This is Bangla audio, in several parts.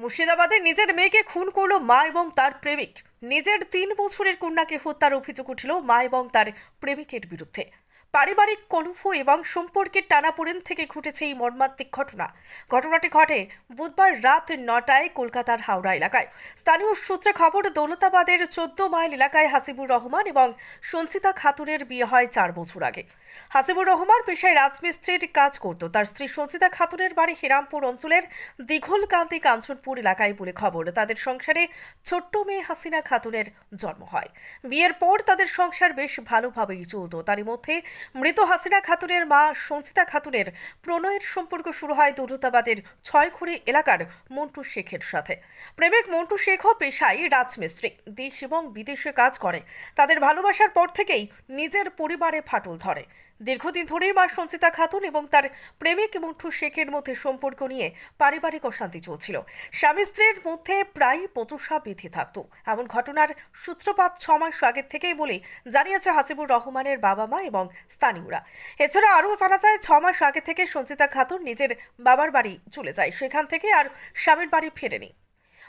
মুর্শিদাবাদে নিজের মেয়েকে খুন করল মা এবং তার প্রেমিক। নিজের তিন বছরের কন্যাকে হত্যার অভিযোগ উঠল মা এবং তার প্রেমিকের বিরুদ্ধে। পারিবারিক কলহ এবং সম্পর্কের টানাপোড়েন থেকে ঘটেছে এই মর্মান্তিক ঘটনা। ঘটনাটি ঘটে বুধবার রাত নটায় কলকাতার হাওড়া এলাকায়। স্থানীয় সূত্রে খবর, দৌলতাবাদের চোদ্দ মাইল এলাকায় হাসিবুর রহমান এবং সঞ্চিতা খাতুনের বিয়ে হয় চার বছর আগে। হাসিবুর রহমান পেশায় রাজমিস্ত্রির কাজ করত। তার স্ত্রী সঞ্চিতা খাতুনের বাড়ি হিরামপুর অঞ্চলের দীঘলকান্তি কাঞ্চনপুর এলাকায় বলে খবর। তাদের সংসারে ছোট্ট মেয়ে হাসিনা খাতুনের জন্ম হয়। বিয়ের পর তাদের সংসার বেশ ভালোভাবেই চলত। তারই মধ্যে মৃত হাসিনা খাতুনের মা সঞ্চিতা খাতুনের প্রণয়ের সম্পর্ক শুরু হয় দৌলতাবাদের ছয়খড়ি এলাকার মন্টু শেখের সাথে। প্রেমিক মন্টু শেখও পেশায় রাজমিস্ত্রি, দেশ এবং বিদেশে কাজ করে। তাদের ভালোবাসার পর থেকেই নিজের পরিবারে ফাটল ধরে। দীর্ঘদিন ধরেই মা সঞ্চিতা খাতুন এবং তার প্রেমিক মন্টু শেখের মধ্যে সম্পর্ক নিয়ে পারিবারিক অশান্তি চলছিল। স্বামী স্ত্রীর মধ্যে প্রায় পচুষা বিধি থাকত। এমন ঘটনার সূত্রপাত ছ মাস আগের থেকেই বলে জানিয়েছে হাসিবুর রহমানের বাবা মা এবং স্থানীয়রা। এছাড়া আরও জানা যায়, ছ মাস আগে থেকে সঞ্চিতা খাতুন নিজের বাবার বাড়ি চলে যায়। সেখান থেকে আর স্বামীর বাড়ি ফেরেনি।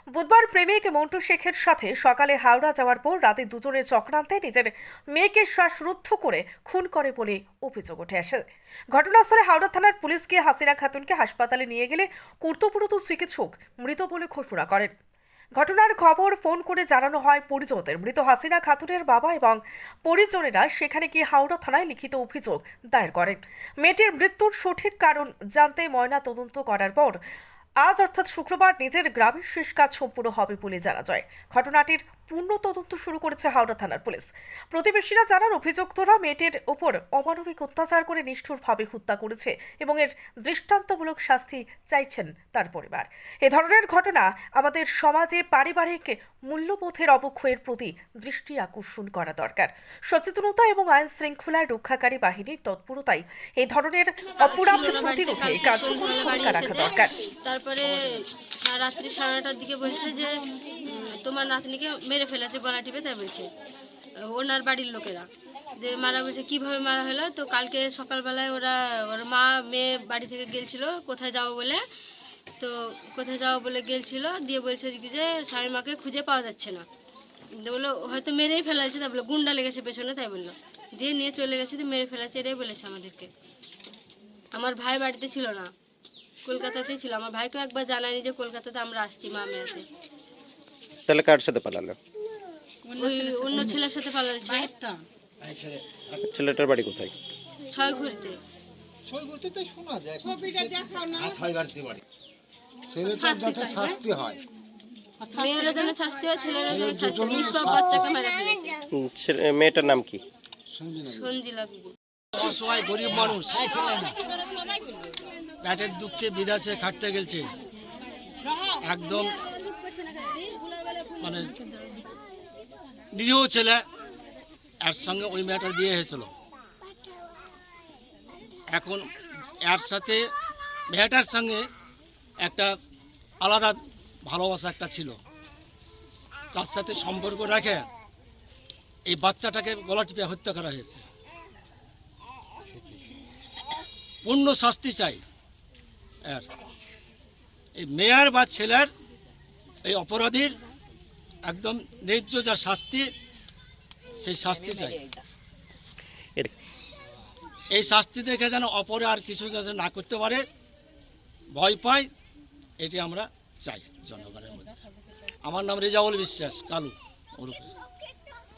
বুধবার প্রেমিক মন্টু শেখের সাথে সকালে হাওড়া যাওয়ার পর রাতে দুজনের চক্রান্তে নিজের মেয়েকে শ্বাসরুদ্ধ করে খুন করে বলে অভিযোগ উঠে আসে। ঘটনাস্থলে হাওড়া থানার পুলিশ গিয়ে হাসিনা খাতুনকে হাসপাতালে নিয়ে গেলে কর্তব্যরত চিকিৎসক মৃত বলে ঘোষণা করেন। ঘটনার খবর ফোন করে জানানো হয় পরিজনদের। মৃত হাসিনা খাতুনের বাবা এবং পরিজনেরা সেখানে গিয়ে হাওড়া থানায় লিখিত অভিযোগ দায়ের করেন। মেয়েটির মৃত্যুর সঠিক কারণ জানতে ময়না তদন্ত করার পর আজ অর্থাৎ শুক্রবার নিজের গ্রামের শেষ কাজ সম্পূর্ণ হবে বলে জানা যায়। ঘটনাটির পূর্ণ তদন্ত শুরু করেছে হাওড়া থানার পুলিশ। প্রতিবেশীরা জানান অভিযুক্তরা মেয়েটির ওপর অমানবিক অত্যাচার করে নিষ্ঠুরভাবে হত্যা করেছে এবং এর দৃষ্টান্তমূলক শাস্তি চাইছেন তার পরিবার। এ ধরনের ঘটনা আমাদের সমাজে পারিবারিক মূল্যবোধের অবক্ষয়ের প্রতি দৃষ্টি আকর্ষণ করা দরকার। সচেতনতা এবং আইন শৃঙ্খলার রক্ষাকারী বাহিনীর তৎপরতায় এই ধরনের অপরাধ প্রতিরোধে কার্যকরী ভূমিকা রাখা দরকার। তারপরে রাত্রি সাড়ে দিকে বলছে যে তোমার নাতনিকে মেরে ফেলেছে, গলা টিপে তাই বলছে। ওনার বাড়ির লোকেরা। যে মারা বলছে, কীভাবে মারা হলো? তো কালকে সকালবেলায় ওরা, ওর মা, মেয়ে বাড়ি থেকে গেছিল কোথায় যাব বলে? তো কোথায় যাব বলে গেছিল দিয়ে বলছে যে, স্বামী মাকে খুঁজে পাওয়া যাচ্ছে না। বলল, হয়তো মেরেই ফেলাছে তাই বলল, গুন্ডা লেগেছে পেছনে। তাই বলল। দিয়ে নিয়ে চলে গেছে, তো মেরে ফেলেছে এটাই বলেছে আমাদেরকে। আমার ভাই বাড়িতে ছিল না, কলকাতাতেই ছিল। আমার ভাইকেও একবার জানায়নি যে কলকাতাতে আমরা আসছি মা মেয়েতে তাহলে কার সাথে পালালো? অন্য ছেলের সাথে। পালাচ্ছে ছেলেটার বাড়ি কোথায়? ছয় ঘুরতে মেয়েরা যেন শাস্তি হয় ছেলেরা যেন শাস্তি হয় নিষ্পাপ বাচ্চাকে মেরে ফেলেছে উম, ছেলে- মেয়েটার নাম কি? সঞ্জিলা বিবি অসহায় গরিব মানুষ। পেটের দুঃখে বিদেশে খাটতে গেছে। একদম মানে নিরীহ ছেলে এর সঙ্গে ওই মেয়েটার বিয়ে হয়েছিল। এখন এর সাথে মেয়েটার সঙ্গে একটা আলাদা ভালোবাসা একটা ছিল। তার সাথে সম্পর্ক রাখে এই বাচ্চাটাকে গলা টিপে হত্যা করা হয়েছে। পূর্ণ শাস্তি চাই এর। এই মেয়ার বা ছেলের এই অপরাধীর একদম ন্যায্য যা শাস্তি সেই শাস্তি চাই। এই শাস্তি দেখে যেন অপরে আর কিছু যাতে না করতে পারে ভয় পায় এটি আমরা চাই জনগণের মধ্যে। আমার নাম রেজাউল বিশ্বাস কালু ওরফে।